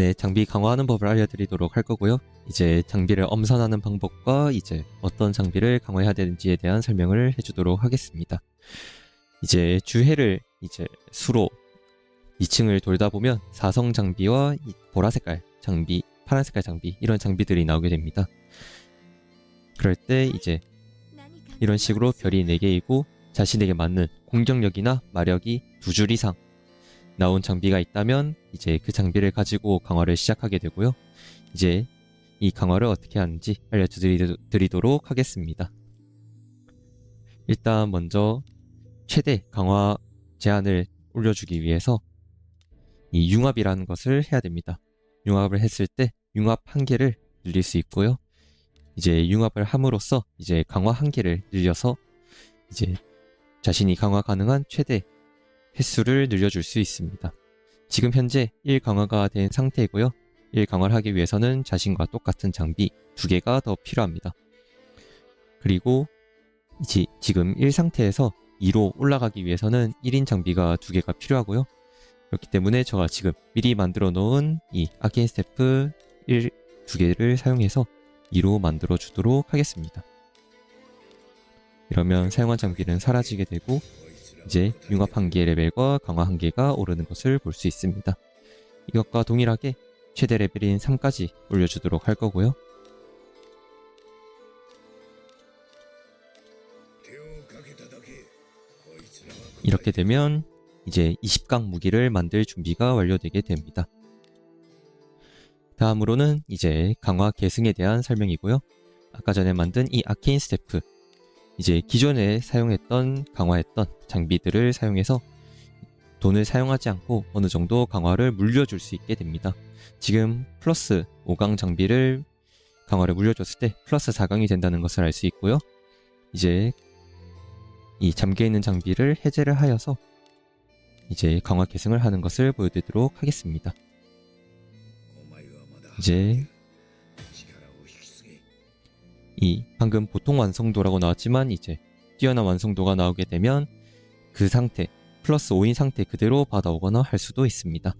네, 장비 강화하는 법을 알려드리도록 할 거고요. 이제 장비를 엄선하는 방법과 이제 어떤 장비를 강화해야 되는지에 대한 설명을 해주도록 하겠습니다. 이제 주해를 이제 수로 2층을 돌다 보면 사성 장비와 이 보라 색깔 장비, 파란 색깔 장비 이런 장비들이 나오게 됩니다. 그럴 때 이제 이런 식으로 별이 4개이고 자신에게 맞는 공격력이나 마력이 두 줄 이상 나온 장비가 있다면 이제 그 장비를 가지고 강화를 시작하게 되고요. 이제 이 강화를 어떻게 하는지 알려드리도록 하겠습니다. 일단 먼저 최대 강화 제한을 올려주기 위해서 이 융합이라는 것을 해야 됩니다. 융합을 했을 때 융합 한 개를 늘릴 수 있고요. 이제 융합을 함으로써 이제 강화 한 개를 늘려서 이제 자신이 강화 가능한 최대 횟수를 늘려줄 수 있습니다. 지금 현재 1 강화가 된 상태이고요. 1 강화를 하기 위해서는 자신과 똑같은 장비 두 개가 더 필요합니다. 그리고 이제 지금 1 상태에서 2로 올라가기 위해서는 1인 장비가 두 개가 필요하고요. 그렇기 때문에 제가 지금 미리 만들어 놓은 이 아케인 스태프 1, 두 개를 사용해서 2로 만들어 주도록 하겠습니다. 이러면 사용한 장비는 사라지게 되고 이제 융합 한개 레벨과 강화 한개가 오르는 것을 볼 수 있습니다. 이것과 동일하게 최대 레벨인 3까지 올려주도록 할 거고요. 이렇게 되면 이제 20강 무기를 만들 준비가 완료되게 됩니다. 다음으로는 이제 강화 계승에 대한 설명이고요. 아까 전에 만든 이 아케인 스태프 이제 기존에 사용했던 강화했던 장비들을 사용해서 돈을 사용하지 않고 어느 정도 강화를 물려줄 수 있게 됩니다. 지금 플러스 5강 장비를 강화를 물려줬을 때 플러스 4강이 된다는 것을 알 수 있고요. 이제 이 잠겨있는 장비를 해제를 하여서 이제 강화 계승을 하는 것을 보여드리도록 하겠습니다. 이제 이 방금 보통 완성도라고 나왔지만 이제 뛰어난 완성도가 나오게 되면 그 상태 플러스 5인 상태 그대로 받아오거나 할 수도 있습니다.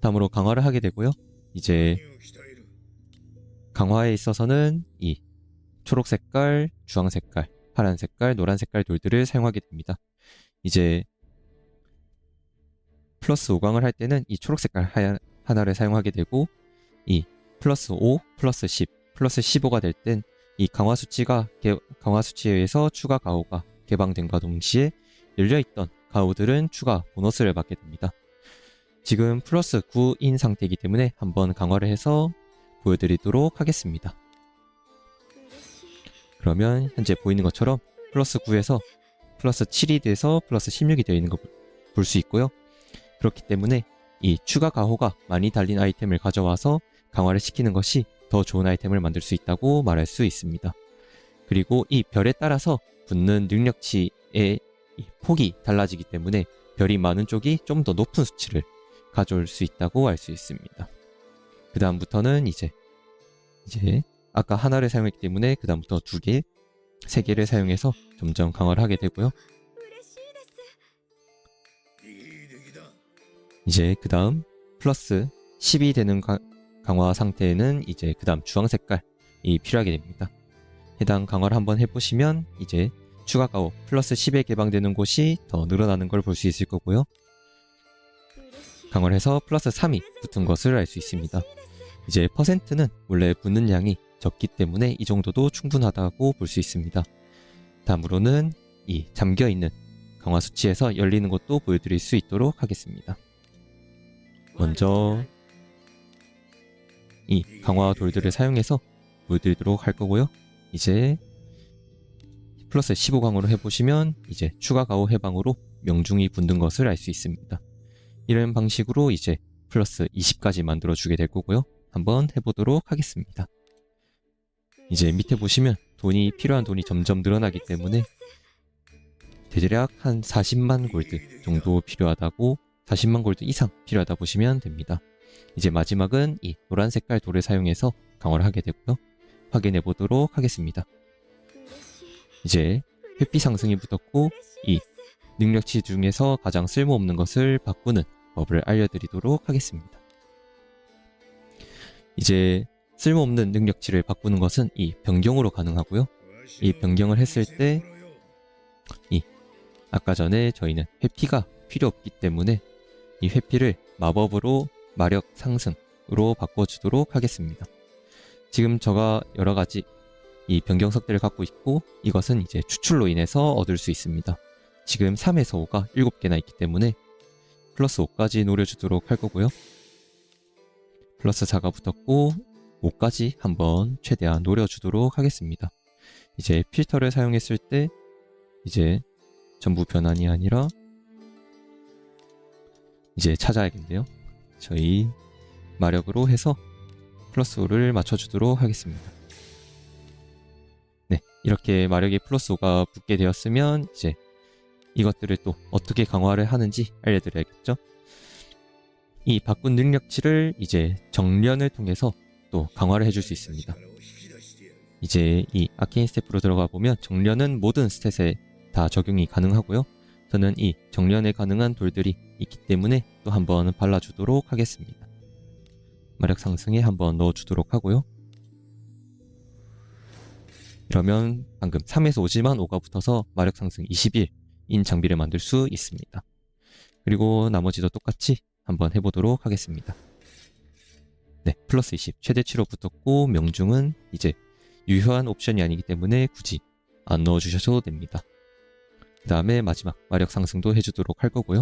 다음으로 강화를 하게 되고요. 이제 강화에 있어서는 이 초록 색깔, 주황 색깔, 파란 색깔, 노란 색깔 돌들을 사용하게 됩니다. 이제 플러스 5강을 할 때는 이 초록 색깔 하나를 사용하게 되고 이 플러스 5, 플러스 10, 플러스 15가 될 땐 이 강화 수치가 개, 강화 수치에 의해서 추가 가오가 개방된과 동시에 열려있던 가오들은 추가 보너스를 받게 됩니다. 지금 플러스 9인 상태이기 때문에 한번 강화를 해서 보여드리도록 하겠습니다. 그러면 현재 보이는 것처럼 플러스 9에서 플러스 7이 돼서 플러스 16이 되어 있는 거볼수 있고요. 그렇기 때문에 이 추가 가호가 많이 달린 아이템을 가져와서 강화를 시키는 것이 더 좋은 아이템을 만들 수 있다고 말할 수 있습니다. 그리고 이 별에 따라서 붙는 능력치의 폭이 달라지기 때문에 별이 많은 쪽이 좀 더 높은 수치를 가져올 수 있다고 알 수 있습니다. 그 다음부터는 이제 이제 아까 하나를 사용했기 때문에 그 다음부터 두 개, 세 개를 사용해서 점점 강화를 하게 되고요. 이제 그 다음 플러스 10이 되는 가, 강화 상태에는 이제 그 다음 주황 색깔이 필요하게 됩니다. 해당 강화를 한번 해보시면 이제 추가 가오 플러스 10에 개방되는 곳이 더 늘어나는 걸 볼 수 있을 거고요. 강화를 해서 플러스 3이 붙은 것을 알 수 있습니다. 이제 퍼센트는 원래 붙는 양이 적기 때문에 이 정도도 충분하다고 볼 수 있습니다. 다음으로는 이 잠겨있는 강화 수치에서 열리는 것도 보여드릴 수 있도록 하겠습니다. 먼저 이 강화 돌들을 사용해서 보여드리도록 할 거고요. 이제 플러스 15강으로 해보시면 이제 추가 가오 해방으로 명중이 붙는 것을 알 수 있습니다. 이런 방식으로 이제 플러스 20까지 만들어 주게 될 거고요. 한번 해보도록 하겠습니다. 이제 밑에 보시면 돈이 필요한 돈이 점점 늘어나기 때문에 대략 한 40만 골드 정도 필요하다고 40만 골드 이상 필요하다 보시면 됩니다. 이제 마지막은 이 노란 색깔 돌을 사용해서 강화를 하게 되고요. 확인해 보도록 하겠습니다. 이제 회피 상승이 붙었고 이 능력치 중에서 가장 쓸모없는 것을 바꾸는 법을 알려드리도록 하겠습니다. 이제 쓸모없는 능력치를 바꾸는 것은 이 변경으로 가능하고요. 이 변경을 했을 때 아까 전에 저희는 회피가 필요 없기 때문에 이 회피를 마법으로 마력 상승으로 바꿔주도록 하겠습니다. 지금 제가 여러 가지 이 변경석들을 갖고 있고 이것은 이제 추출로 인해서 얻을 수 있습니다. 지금 3에서 5가 7개나 있기 때문에 플러스 5까지 노려주도록 할 거고요. 플러스 4가 붙었고 5까지 한번 최대한 노려주도록 하겠습니다. 이제 필터를 사용했을 때 이제 전부 변환이 아니라 이제 찾아야겠네요. 저희 마력으로 해서 플러스 5를 맞춰주도록 하겠습니다. 네, 이렇게 마력이 플러스 5가 붙게 되었으면 이제 이것들을 또 어떻게 강화를 하는지 알려드려야겠죠. 이 바꾼 능력치를 이제 정련을 통해서 또 강화를 해줄 수 있습니다. 이제 이 아케인 스태프로 들어가 보면 정련은 모든 스탯에 다 적용이 가능하고요. 저는 이 정련에 가능한 돌들이 있기 때문에 또 한번 발라주도록 하겠습니다. 마력 상승에 한번 넣어주도록 하고요. 이러면 방금 3에서 5지만 5가 붙어서 마력 상승 21인 장비를 만들 수 있습니다. 그리고 나머지도 똑같이 한번 해보도록 하겠습니다. 네, 플러스 20 최대치로 붙었고 명중은 이제 유효한 옵션이 아니기 때문에 굳이 안 넣어주셔도 됩니다. 그 다음에 마지막 마력 상승도 해주도록 할 거고요.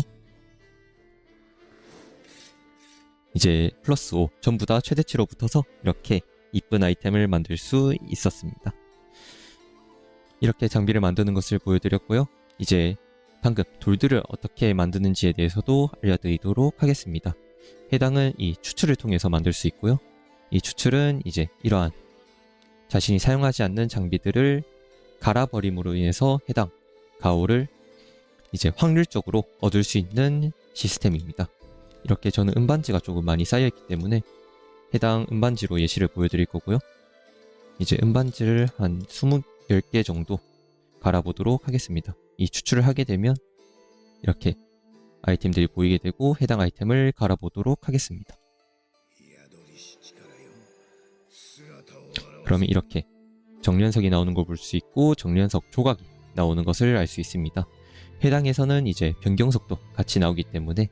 이제 플러스 5 전부 다 최대치로 붙어서 이렇게 이쁜 아이템을 만들 수 있었습니다. 이렇게 장비를 만드는 것을 보여드렸고요. 이제 방금 돌들을 어떻게 만드는지에 대해서도 알려드리도록 하겠습니다. 해당은 이 추출을 통해서 만들 수 있고요. 이 추출은 이제 이러한 자신이 사용하지 않는 장비들을 갈아버림으로 인해서 해당 가오를 이제 확률적으로 얻을 수 있는 시스템입니다. 이렇게 저는 음반지가 조금 많이 쌓여있기 때문에 해당 음반지로 예시를 보여드릴 거고요. 이제 음반지를 한 20, 10개 정도 갈아보도록 하겠습니다. 이 추출을 하게 되면 이렇게 아이템들이 보이게 되고 해당 아이템을 갈아보도록 하겠습니다. 그러면 이렇게 정련석이 나오는 걸 볼 수 있고 정련석 조각이 나오는 것을 알 수 있습니다. 해당에서는 이제 변경석도 같이 나오기 때문에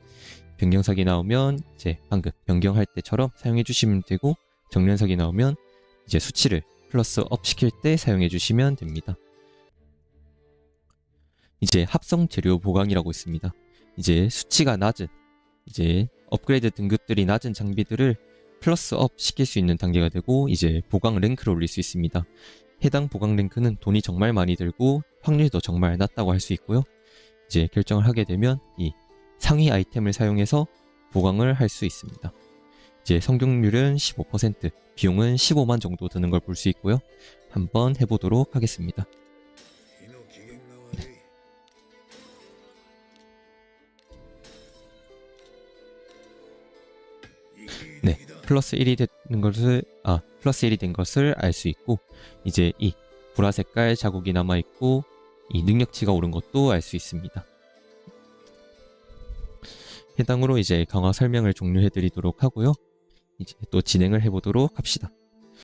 변경석이 나오면 이제 방금 변경할 때처럼 사용해 주시면 되고 정련석이 나오면 이제 수치를 플러스 업 시킬 때 사용해 주시면 됩니다. 이제 합성 재료 보강이라고 있습니다. 이제 수치가 낮은 이제 업그레이드 등급들이 낮은 장비들을 플러스 업 시킬 수 있는 단계가 되고 이제 보강 랭크를 올릴 수 있습니다. 해당 보강 랭크는 돈이 정말 많이 들고 확률도 정말 낮다고 할 수 있고요. 이제 결정을 하게 되면 이 상위 아이템을 사용해서 보강을 할 수 있습니다. 이제 성공률은 15%, 비용은 15만 정도 드는 걸 볼 수 있고요. 한번 해보도록 하겠습니다. 네, 플러스 1이 되는 것을 아 플러스 1이 된 것을 알 수 있고 이제 이 보라 색깔 자국이 남아 있고 이 능력치가 오른 것도 알 수 있습니다. 해당으로 이제 강화 설명을 종료해 드리도록 하고요. 이제 또 진행을 해 보도록 합시다.